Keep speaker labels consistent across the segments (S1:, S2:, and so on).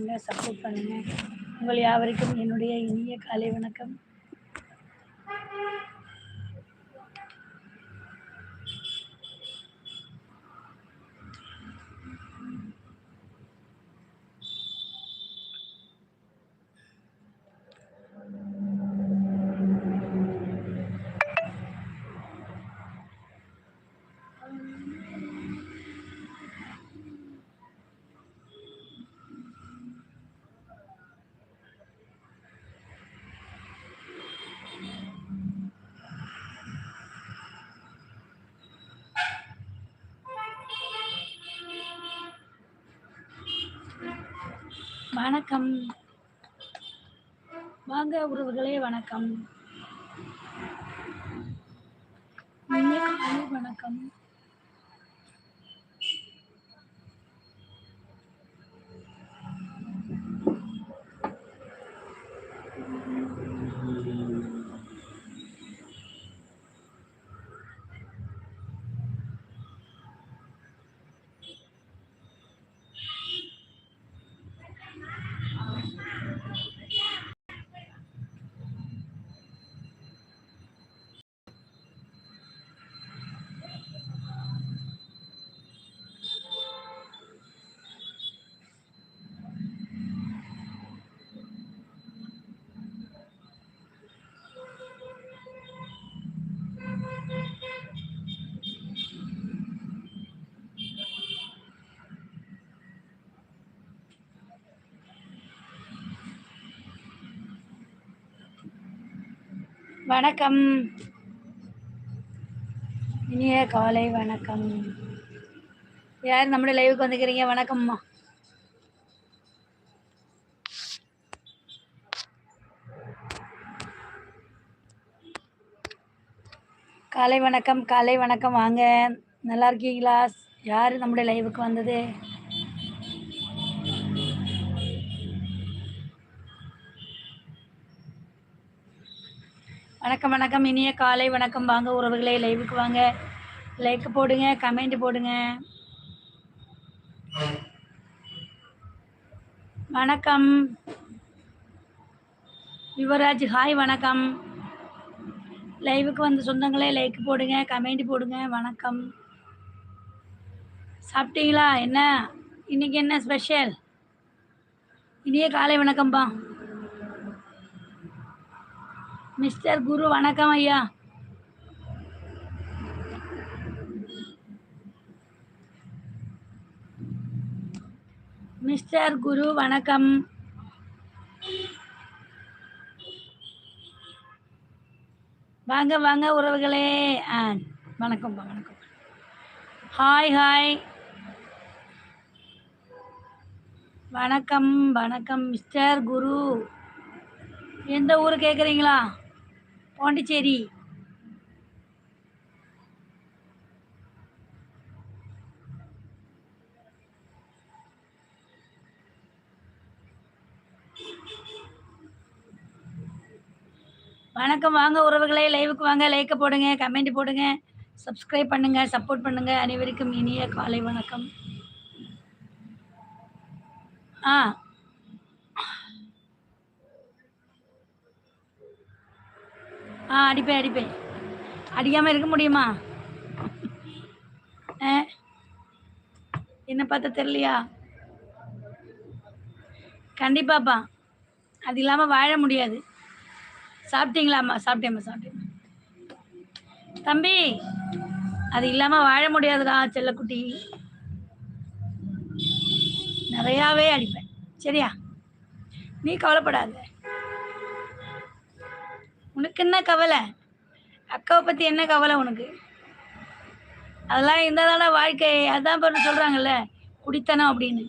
S1: Support பண்ணுங்க. உங்கள் யாவருக்கும் என்னுடைய இனிய காலை வணக்கம். வணக்கம். வாங்க உறவுகளே வணக்கம். வணக்கம். வணக்கம். இனிய காலை வணக்கம். யார் நம்முடைய லைவுக்கு வந்துக்கிறீங்க? வணக்கம்மா காலை வணக்கம் காலை வணக்கம். வாங்க. நல்லா இருக்கீங்களா? யார் நம்முடைய லைவுக்கு வந்தது? வணக்கம் வணக்கம். இனிய காலை வணக்கம். வாங்க உறவுகளே லைவுக்கு வாங்க. லைக் போடுங்க கமெண்ட் போடுங்க. வணக்கம். யுவராஜ் ஹாய் வணக்கம். லைவுக்கு வந்த சொந்தங்களே லைக் போடுங்க கமெண்ட் போடுங்க. வணக்கம். சாப்பிட்டீங்களா? என்ன? இன்னைக்கு என்ன ஸ்பெஷல் இனிய காலை வணக்கம்ப்பா மிஸ்டர் குரு வணக்கம் ஐயா. மிஸ்டர் குரு வணக்கம். வாங்க வாங்க உறவுகளே. ஆ வணக்கம்ப்பா வணக்கம். Hi hi. வணக்கம் வணக்கம் மிஸ்டர் குரு. எந்த ஊர் கேட்குறீங்களா பாண்டிச்சேரி. வணக்கம். வாங்க உறவுகளே லைவுக்கு வாங்க. லைக்கை போடுங்க கமெண்ட் போடுங்க. சப்ஸ்கிரைப் பண்ணுங்க சப்போர்ட் பண்ணுங்க. அனைவருக்கும் இனிய காலை வணக்கம். ஆ ஆ அடிப்பேன் அடிப்பேன். அடிக்காமல் இருக்க முடியுமா? ஆ. என்ன பார்த்தா தெரியலையா? கண்டிப்பாப்பா. அது இல்லாமல் வாழ முடியாது. சாப்பிட்டீங்களாம்மா? சாப்பிட்டேம்மா சாப்பிட்டேம்மா. தம்பி அது இல்லாமல் வாழ முடியாதுடா செல்லக்குட்டி. நிறையாவே அடிப்பேன். சரியா? நீ கவலைப்படாத. உனக்கு என்ன கவலை? அக்காவை பற்றி என்ன கவலை உனக்கு? அதெல்லாம் இருந்தால் தானே வாழ்க்கை? அதான் இப்போ சொல்கிறாங்கல்ல குடித்தனம் அப்படின்னு.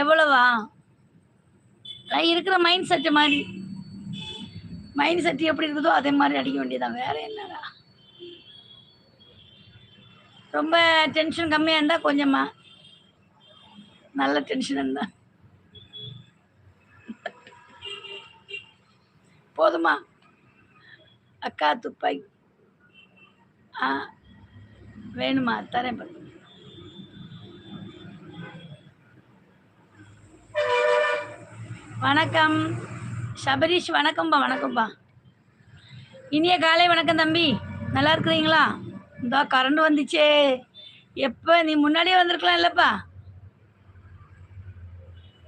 S1: எவ்வளவா? அதான் இருக்கிற மைண்ட் செட்டு மாதிரி. மைண்ட் செட் எப்படி இருக்குதோ அதே மாதிரி அடிக்க வேண்டியதான் வேற என்னடா? ரொம்ப டென்ஷன் கம்மியாக இருந்தால் கொஞ்சமா. நல்ல டென்ஷன் இருந்தா. போதுமா? அக்கா துப்பாய் ஆ வேணுமா? தரேன் பாருங்க வணக்கம். சபரீஷ் வணக்கம்ப்பா வணக்கம்பா இனிய காலை வணக்கம் தம்பி. நல்லா இருக்கிறீங்களா? இந்தா கரண்ட் வந்துச்சே. எப்போ நீ முன்னாடியே வந்திருக்கலாம் இல்லைப்பா.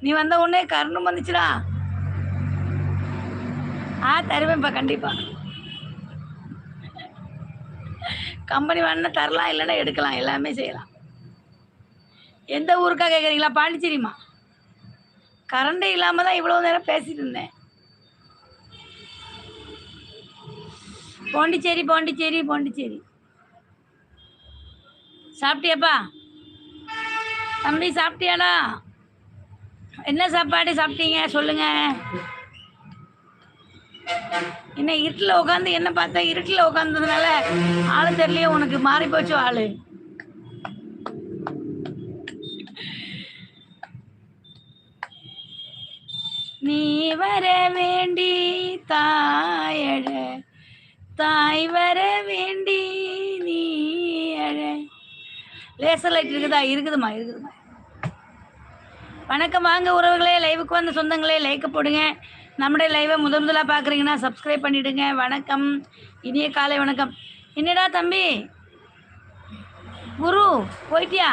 S1: நீ வந்த உடனே கரண்டும் வந்துச்சுடா. ஆ தருவேன்ப்பா கண்டிப்பாக கம்பெனி வேணா தரலாம் இல்லைன்னா எடுக்கலாம். எல்லாமே செய்யலாம். எந்த ஊருக்கா கேட்குறீங்களா பாண்டிச்சேரிம்மா. கரண்டே இல்லாமல் தான் இவ்வளோ நேரம் பேசிட்டு இருந்தேன். பாண்டிச்சேரி பாண்டிச்சேரி பாண்டிச்சேரி. சாப்பிட்டியாப்பா? தம்பி சாப்பிட்டியாடா? என்ன சாப்பாடு சாப்பிட்டீங்க? சொல்லுங்கள் என்ன இருட்டில் உட்காந்து என்ன பார்த்தா இருட்டில் உட்காந்ததுனால ஆளு தெரியலையே உனக்கு மாறி போச்சு ஆளு. நீ வர வேண்டி தாயழ தாய் வர வேண்டி நீ அழ. லேசர் லைட் இருக்குதா? இருக்குதுமா இருக்குதுமா வணக்கம் வாங்க உறவுகளே லைவுக்கு வந்த சொந்தங்களே லைக்க போடுங்க. நம்முடைய லைவை முதல் முதலாக பார்க்குறீங்கன்னா சப்ஸ்கிரைப் பண்ணிவிடுங்க வணக்கம். இனிய காலை வணக்கம். என்னடா தம்பி? குரு போயிட்டியா?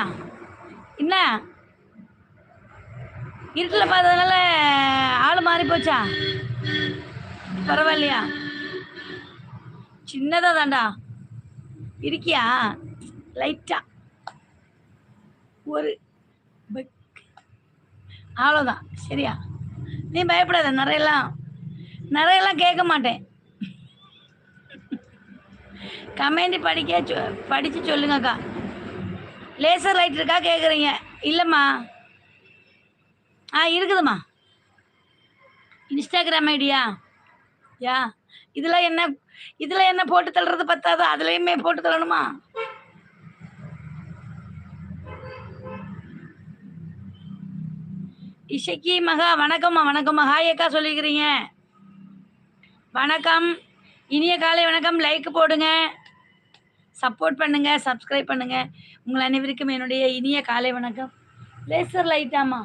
S1: என்ன? இருட்டில் பார்த்ததுனால ஆள் மாறி போச்சா? பரவாயில்லையா? சின்னதாக தாண்டா இருக்கியா? லைட்டா ஒரு பக் அவ்வளோதான் சரியா? நீ பயப்படாத நிறையெல்லாம் நிறையெல்லாம் கேட்க மாட்டேன். கமெண்ட் படிக்க சொ படித்து சொல்லுங்கக்கா. லேசர் லைட் இருக்கா கேட்குறீங்க இல்லைம்மா. ஆ இருக்குதும்மா. Instagram idea. யா இதில் என்ன இதில் என்ன போட்டு தள்ளுறது பத்தாதோ? அதுலேயுமே போட்டு தள்ளணுமா? இசைக்கு மகா வணக்கம்மா வணக்கம்மா. ஹாய் அக்கா சொல்லிக்கிறீங்க வணக்கம். இனிய காலை வணக்கம். லைக் போடுங்க. சப்போர்ட் பண்ணுங்க. சப்ஸ்கிரைப் பண்ணுங்க. உங்கள் அனைவருக்கும் என்னுடைய இனிய காலை வணக்கம். லேசர் லைட்டாமா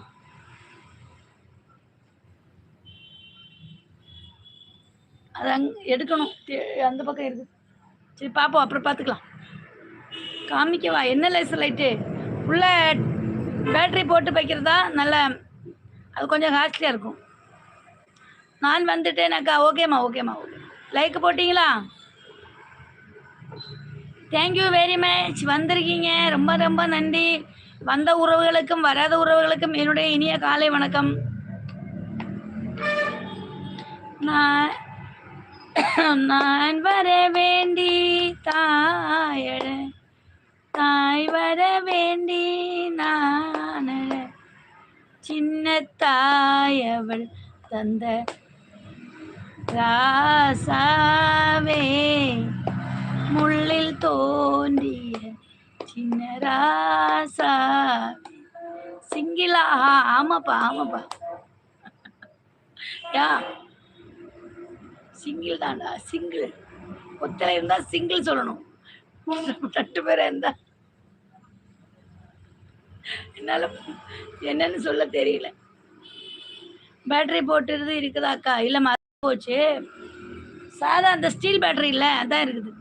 S1: அது அங் எடுக்கணும். அந்த பக்கம் இருக்குது சரி பார்ப்போம் அப்புறம் பார்த்துக்கலாம் காமிக்கவா? என்ன லேசர் லைட்டு உள்ள பேட்டரி போட்டு வைக்கிறதா? நல்ல அது கொஞ்சம் காஸ்ட்லியாக இருக்கும். நான் வந்துட்டேனாக்கா ஓகேம்மா ஓகேம்மா ஓகே லைக் போட்டிங்களா? தேங்க்யூ வெரி மச் வந்திருக்கீங்க. ரொம்ப ரொம்ப நன்றி. வந்த உறவுகளுக்கும் வராத உறவுகளுக்கும் என்னுடைய இனிய காலை வணக்கம். நான் நான் வர வேண்டி தாயழ தாய் வர வேண்டி நான் சின்ன தாயவள் தந்த ராசாவே. முள்ளில் தோன்றிய சின்ன ராசா. சிங்கிளா? ஆமாப்பா ஆமாப்பா. யா. சிங்கிள் தான்டா சிங்கிள். ஒத்தனை இருந்தா சிங்கிள் சொல்லணும். ரெண்டு பேரா இருந்தா என்னால என்னன்னு சொல்ல தெரியல. பேட்டரி போட்டுறது இருக்குதாக்கா இல்ல மறந்து போச்சு. சாதா அந்த ஸ்டீல் பேட்டரி இல்ல அதான் இருக்குது.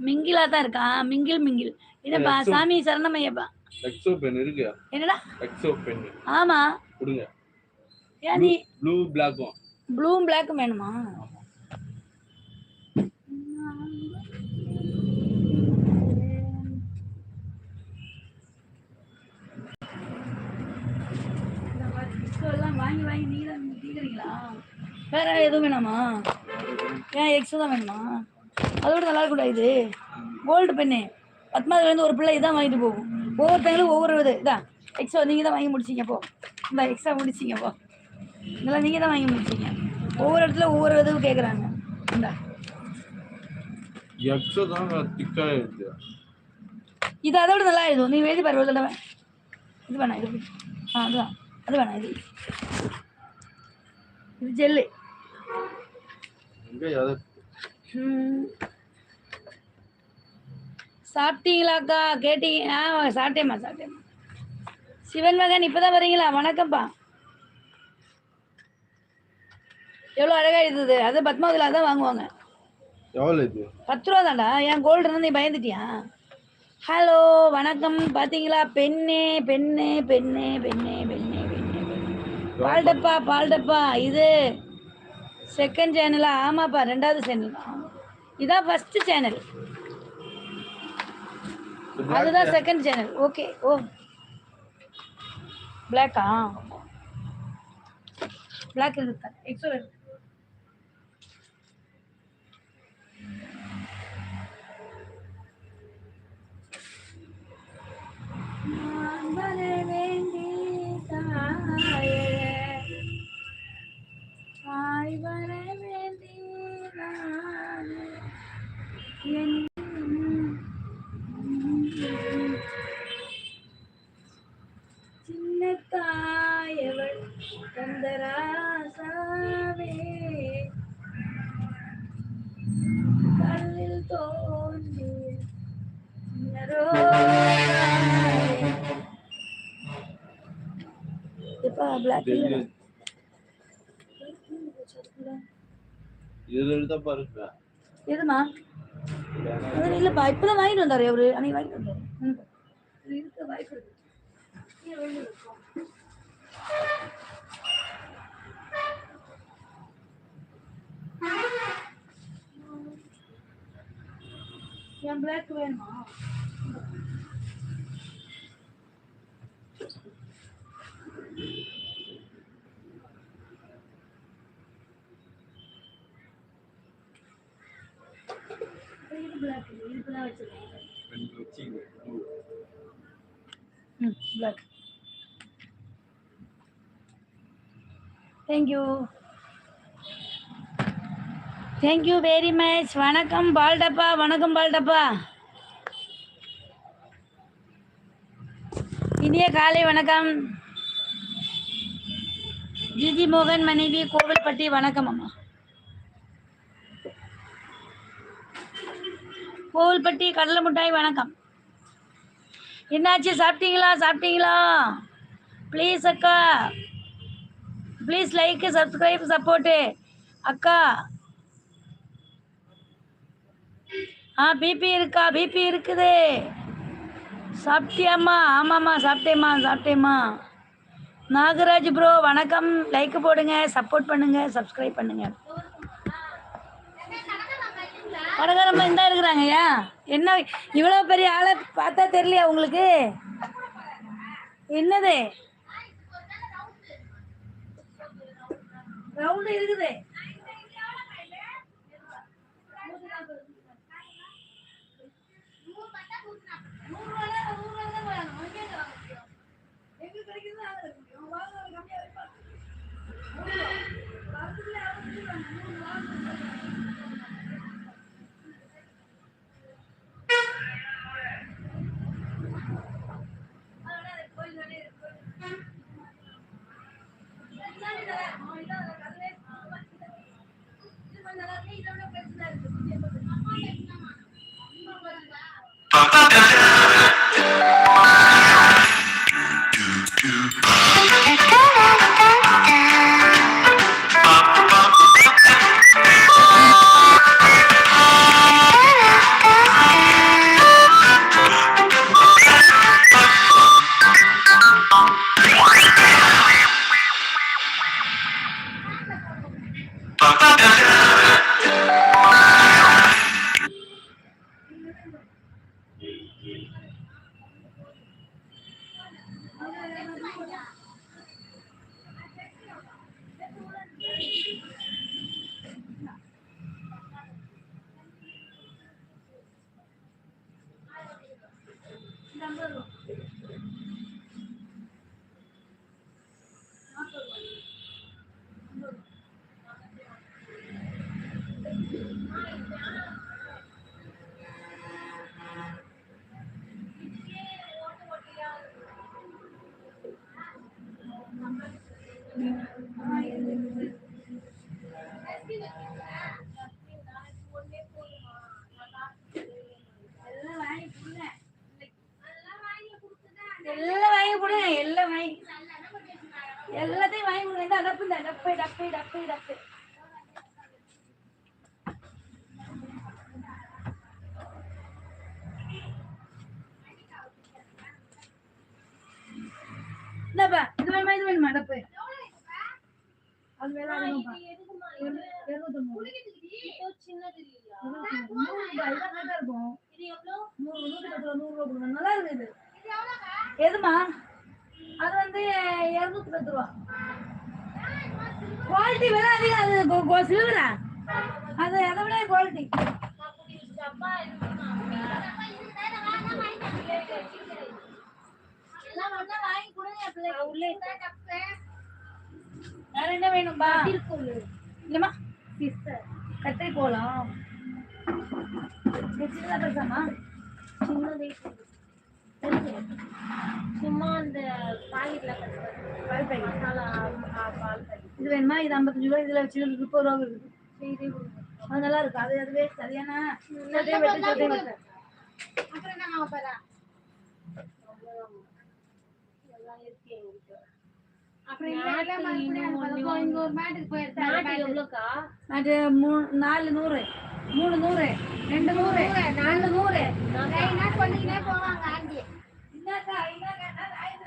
S1: மிங்கிலா தான் இருக்கா? Mingle mingle. என்னப்பா சாமி சரணமையப்பா
S2: எக்ஸோ பென் இருக்கு.
S1: என்னடா?
S2: எக்ஸோ பென்
S1: ஆமா.
S2: கொடுங்க.
S1: ஏன் நீ
S2: ப்ளூ பிளாக்கும்
S1: ப்ளூவும் பிளாக்கும் வேணுமா? எல்லாம் வாங்கி வாங்கி நீங்க தான் தீக்குறீங்களா வேற எதுவும் வேணாமா? ஏன் எக்ஸ்ட்ரா தான் வேணுமா? அதோட நல்லா இருக்குடா இது. கோல்டு பெண்ணு பத்மாவதுலேருந்து ஒரு பிள்ளை இதான் வாங்கிட்டு போகும். ஒவ்வொருத்தங்களும் ஒவ்வொரு இது. இதான். எக்ஸ்ட்ரா நீங்கள் தான் வாங்கி முடிச்சிங்க போ. இந்த எக்ஸ்ட்ரா முடிச்சிங்க போ. இதெல்லாம் நீங்கள் தான் வாங்கி முடிச்சிங்க. ஒவ்வொரு இடத்துல ஒவ்வொரு இதுவும் கேட்குறாங்க இந்தா.
S2: தான்
S1: இது அதை விட நல்லா எழுதும் நீ எழுதி பாரு ஒரு தடவை. இது வேணாம் இது ஆ அதுதான் அது வேணாம் இது. இது ஜெல்லு. சாப்பிட்டீங்களாக்கா கேட்டீங்க. ஆ சாப்பிட்டேம்மா சாப்பிட்டேம்மா. சிவன் மகன் இப்பதான் வரீங்களா வணக்கம்ப்பா. எவ்வளோ அழகா இருந்தது. அது பத்மாவதில் அதான் வாங்குவாங்க.
S2: எவ்வளோ இது?
S1: பத்து ரூபா தான்டா. என் கோல்டு இருந்தா நீ பயந்துட்டியா? ஹலோ வணக்கம். பார்த்தீங்களா பெண்ணே பெண்ணே பெண்ணே பெண்ணே பெண்ணே பெண்ணே பெண்ணே. பால் டப்பா பால் டப்பா. இது செகண்ட் சேனலா ஆமாப்பா ரெண்டாவது சேனல் இதான் ஃபர்ஸ்ட் சேனல் அதுதான் செகண்ட் சேனல் ஓகே ஓ. பிளாக்கா பிளாக் இருக்கு எக்ஸோ இருக்கு நான் வேண்டி தாயே தாய் வர வேண்டி சின்ன தாயவள் கந்தராசாவே
S2: தெரியும் இதில் பாருங்க
S1: எதுமா அது இல்லப்பா இப்பதான் வாங்கிட்டு வந்தாரு அவரு. அன்னைக்கு வாங்கிட்டு வந்தாரு. இருக்க வாய்ப்பு இருக்கு. என் பிளாக் வேணுமா? பிளாக் தேங்க் யூ வச்சிருக்கேன் ம் black thank you thank you very much வணக்கம் பால்டப்பா. வணக்கம் பால்டப்பா. இனிய காலை வணக்கம். ஜிஜி மோகன் மனைவி கோவில்பட்டி. வணக்கம் அம்மா. கோவில்பட்டி கடலை மிட்டாய் வணக்கம். என்னாச்சு சாப்பிட்டீங்களா? சாப்பிட்டீங்களா? ப்ளீஸ் அக்கா. ப்ளீஸ் லைக் சப்ஸ்கிரைப் சப்போர்ட்டு அக்கா. ஆ பிபி இருக்கா? பிபி இருக்குது. சாப்பிட்டியாம்மா? ஆமாம்மா சாப்பிட்டேம்மா சாப்பிட்டேம்மா. நாகராஜ் ப்ரோ வணக்கம். லைக் போடுங்க சப்போர்ட் பண்ணுங்க சப்ஸ்கிரைப் பண்ணுங்க. படகாரமாக இருந்தால் இருக்கிறாங்கய்யா? என்ன இவ்வளோ பெரிய ஆளை பார்த்தா தெரியலையா உங்களுக்கு? என்னது? இருக்குது. Thank. எல்லாம் வாங்கி எல்லாத்தையும் வாங்கி கொடுங்க அடப்பு இந்த டப்பு டப்பு டப்பு டப்பு இந்தப்பா இது வேணுமா இது வேணுமா அது வேணாம்ப்பா நூறு நூறு நூறு ரூபா நல்லா இருக்குது எதுமா? அது வந்து இருநூத்தி பத்து ரூபா. குவாலிட்டி விலை அதிகம். அது சில்வரா. அது அதை விட குவாலிட்டி வேற என்ன வேணும்பா? இல்லம்மா கத்தை போலாம் சின்னதா பேசாமா
S3: சும்மா அந்த பாக்கெட்ல
S1: பால் பாக்கெட்
S3: மசாலா ஆ, பால் பாக்கெட்
S1: இது வேணுமா? இது ஐம்பத்தஞ்சு ரூபா இதுல வச்சு முப்பது ரூபா இருக்குது அது நல்லா இருக்கு? அது அதுவே சரியான சொத்தையை வெட்டு.
S3: அப்புறம் என்ன
S1: அது நாலு நூறு. மூணு நூறு. ரெண்டு நூறு. நாலு நூறு.
S3: போவாங்க ஆண்டி. Nha Trà, ý nha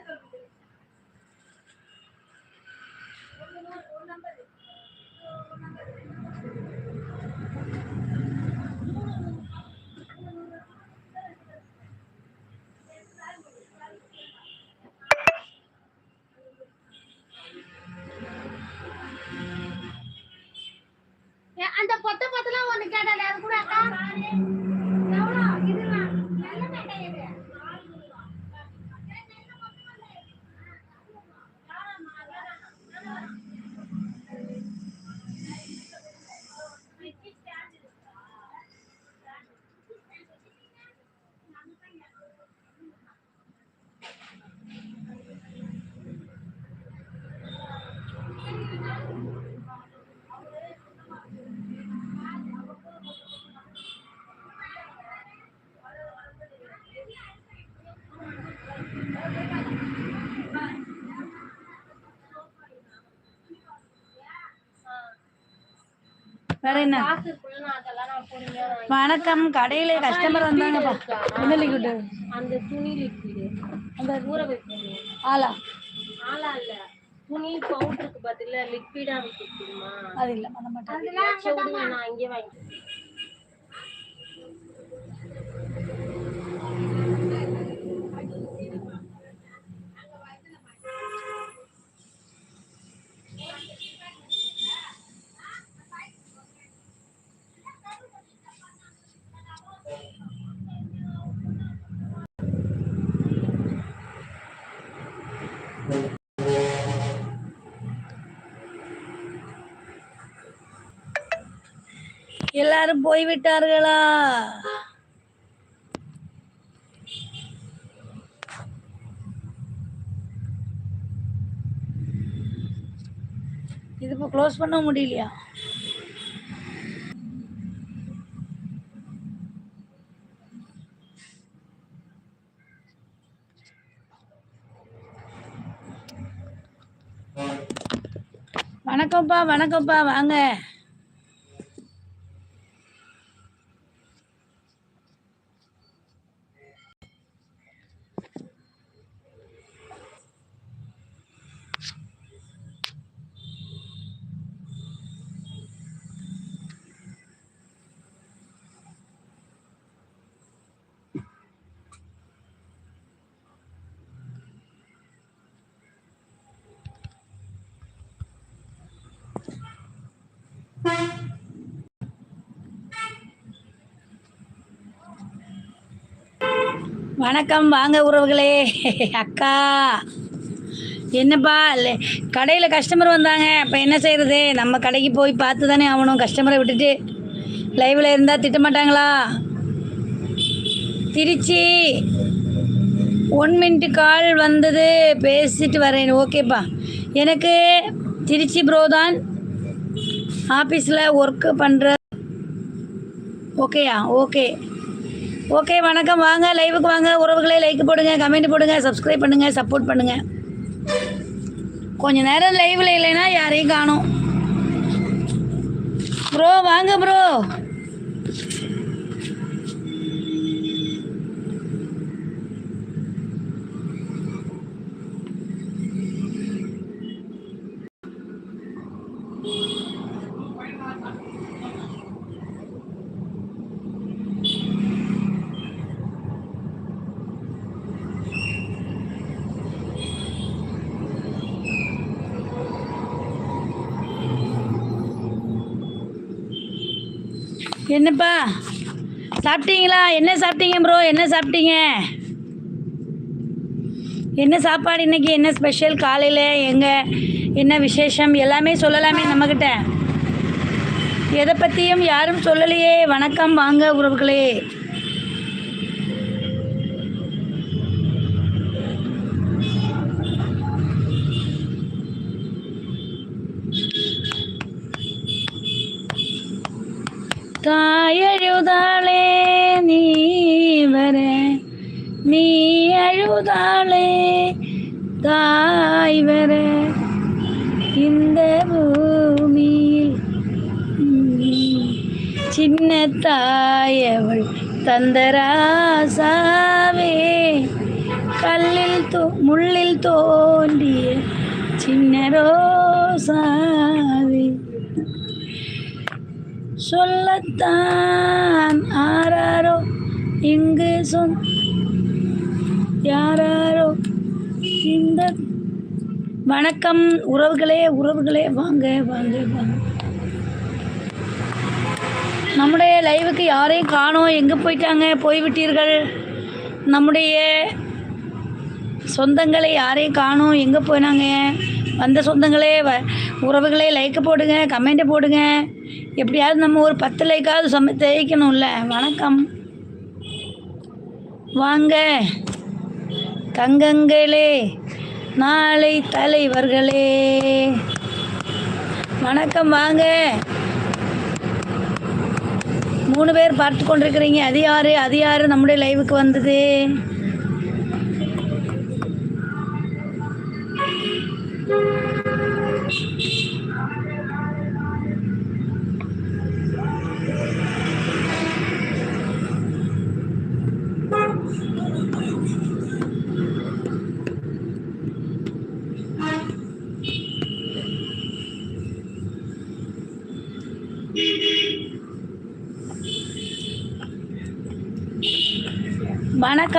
S1: வேற என்ன? வணக்கம். கடையில கஸ்டமர் வந்தாங்கப்பா என்ன லிக்விட்
S3: அந்த துணி லிக்விடு
S1: அந்த
S3: ஊற வைக்கணும்
S1: ஆலா
S3: ஆளா? இல்ல. துணி பவுடருக்கு பதிலா லிக்விடா வைக்கணுமா
S1: அது இல்ல பண்ண மாட்டேன்
S3: நான் அங்கேயே வாங்கி
S1: எல்லாரும் போய்விட்டார்களா இது இப்போ க்ளோஸ் பண்ண முடியலையா? வணக்கம்ப்பா வணக்கம்ப்பா வாங்க. வணக்கம். வாங்க உறவுகளே. அக்கா. என்னப்பா? கடையில் கஸ்டமர் வந்தாங்க. இப்போ என்ன செய்கிறது நம்ம கடைக்கு போய் பார்த்து தானே ஆகணும் கஸ்டமரை விட்டுட்டு லைவில் இருந்தால் திட்டமாட்டாங்களா திருச்சி ஒன் மினிட் கால் வந்தது. பேசிட்டு வரேன். ஓகேப்பா எனக்கு திருச்சி ப்ரோ தான் ஆஃபீஸில் ஒர்க்கு பண்ணுற ஓகேயா ஓகே ஓகே வணக்கம். வாங்க லைவுக்கு வாங்க. உறவுகளே லைக் போடுங்க கமெண்ட் போடுங்க சப்ஸ்கிரைப் பண்ணுங்க சப்போர்ட் பண்ணுங்க. கொஞ்ச நேரம் லைவ்ல இல்லைன்னா யாரையும் காணோம். ப்ரோ வாங்க ப்ரோ என்னப்பா? சாப்பிட்டீங்களா? என்ன சாப்பிட்டீங்க ப்ரோ என்ன சாப்பிட்டீங்க? என்ன சாப்பாடு இன்னைக்கு? என்ன ஸ்பெஷல் காலையில் எங்கே? என்ன விசேஷம்? எல்லாமே சொல்லலாமே நம்மக்கிட்ட எதை பற்றியும் யாரும் சொல்லலையே. வணக்கம் வாங்க உறவுகளே. நீ அழுதாளே தாய் வர இந்த பூமியில். சின்ன தாயவள் தந்தராசாவே கல்லில் தோ முள்ளில் தோண்டிய சின்ன ரோசாவே. சொல்லத்தான் ஆராரோ இங்கு சொன் யாராரோ இந்த வணக்கம் உறவுகளே உறவுகளே வாங்க வாங்க வாங்க. நம்முடைய லைவுக்கு யாரையும் காணோம். எங்கே போயிட்டாங்க? போய்விட்டீர்கள் நம்முடைய சொந்தங்களை யாரையும் காணோம். எங்கே போயினாங்க வந்த சொந்தங்களே வ உறவுகளே லைக்கை போடுங்க கமெண்ட்டை போடுங்க. எப்படியாவது நம்ம ஒரு பத்து லைக்காவது சம தேய்க்கணும்ல வணக்கம். வாங்க. தங்கங்களே நாளை தலைவர்களே. வணக்கம் வாங்க. மூணு பேர் பார்த்து கொண்டிருக்கிறீங்க. அது யாரு? அது யாரு? நம்முடைய லைவுக்கு வந்தது.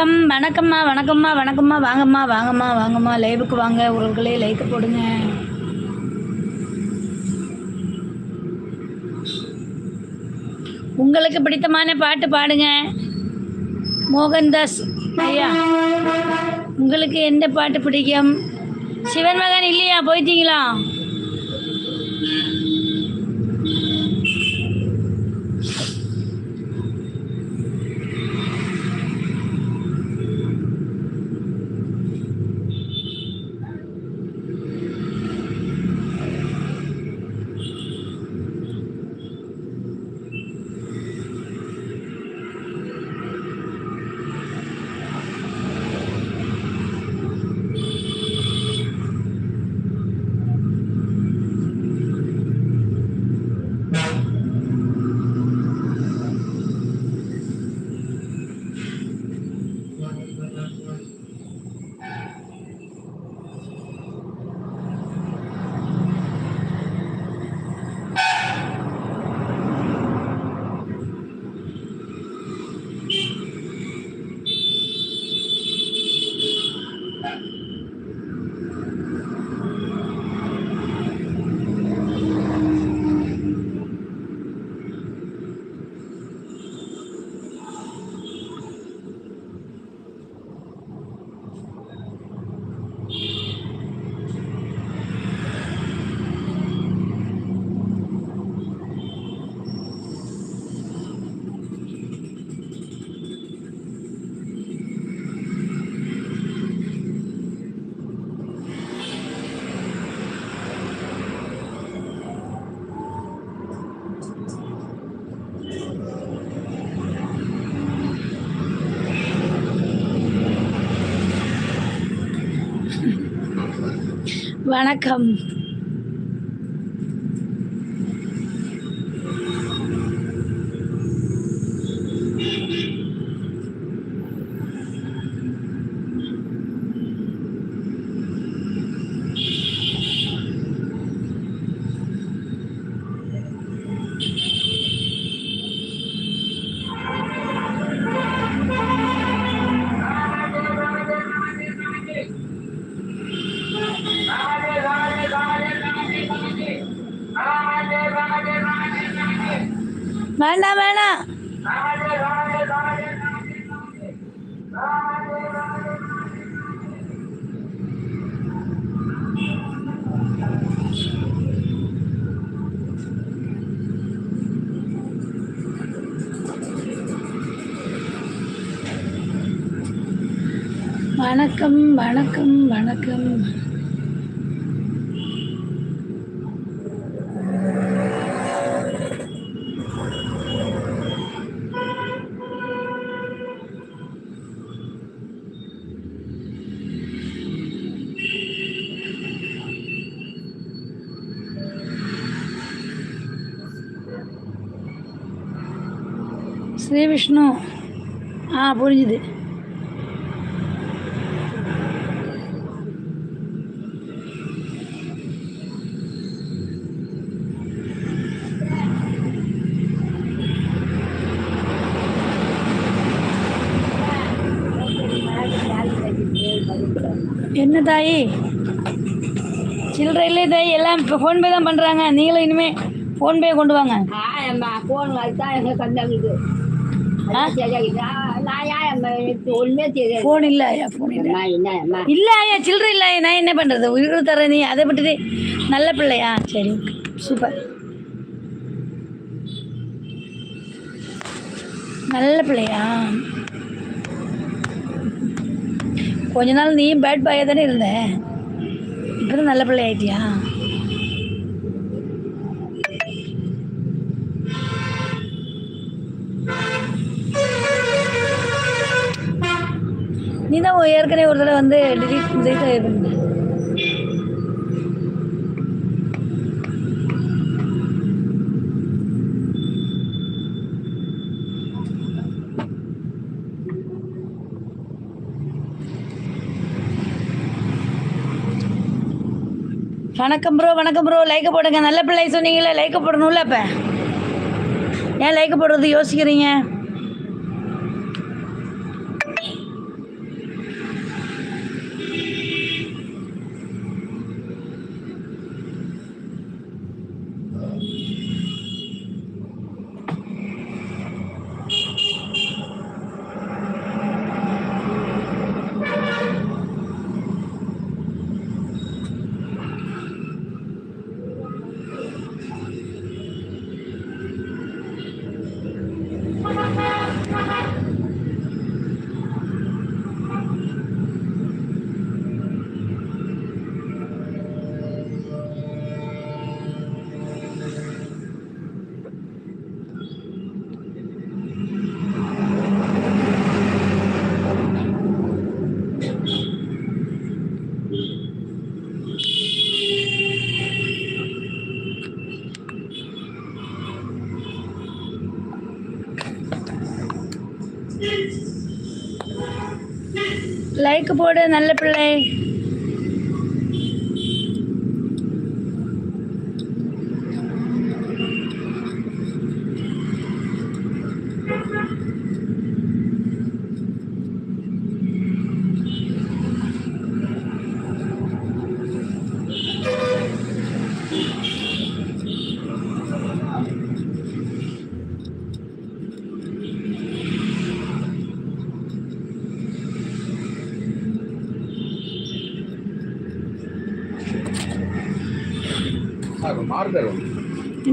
S1: வணக்கம் வணக்கம்மா வணக்கம்மா வணக்கம்மா வாங்கம்மா வாங்கம்மா வாங்கம்மா. லைவுக்கு வாங்க உறவுகளே லைக்கு போடுங்க. உங்களுக்கு பிடித்தமான பாட்டு பாடுங்க. மோகன்தாஸ் ஐயா உங்களுக்கு எந்த பாட்டு பிடிக்கும்? சிவன் மகன் இல்லையா? போயிட்டீங்களா? வணக்கம். ஸ்ரீ விஷ்ணு ஆ புரிஞ்சுது என்ன தாயி? சில்லறை இல்லை எல்லாம் இப்போ ஃபோன்பே தான் பண்ணுறாங்க நீங்களும் இனிமேல் ஃபோன்பே கொண்டு வாங்க.
S4: ஃபோன் அதுதான் எங்கள் கண்டாங்க
S1: ஃபோன் இல்லை ஐயா ஃபோன் இல்லை. ஐயா சில்லறை இல்லை நான் என்ன பண்ணுறது உயிர் தர நீ அதை விட்டுட்டு நல்ல பிள்ளையா? சரி சூப்பர் நல்ல பிள்ளையா? கொஞ்ச நாள் நீ பேட் பாயாக தானே இருந்த? இப்போ நல்ல பிள்ளை ஆயிட்டியா? நீ தான் ஏற்கனவே ஒரு தடவை வந்து டிலீட் டிலீட் வணக்கம் ப்ரோ வணக்கம் ப்ரோ லைக் போடுங்க. நல்ல பிள்ளை சொன்னீங்களே லைக் போடணும்ல இப்போ ஏன் லைக் போடுறது யோசிக்கிறீங்க? லைக் போடு நல்ல பிள்ளை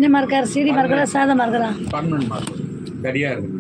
S1: என்ன மார்க்கார் சிடி மார்க்கரா சாதா மார்க்கரா
S5: பர்மனன்ட் மார்க்கர் இருக்கு.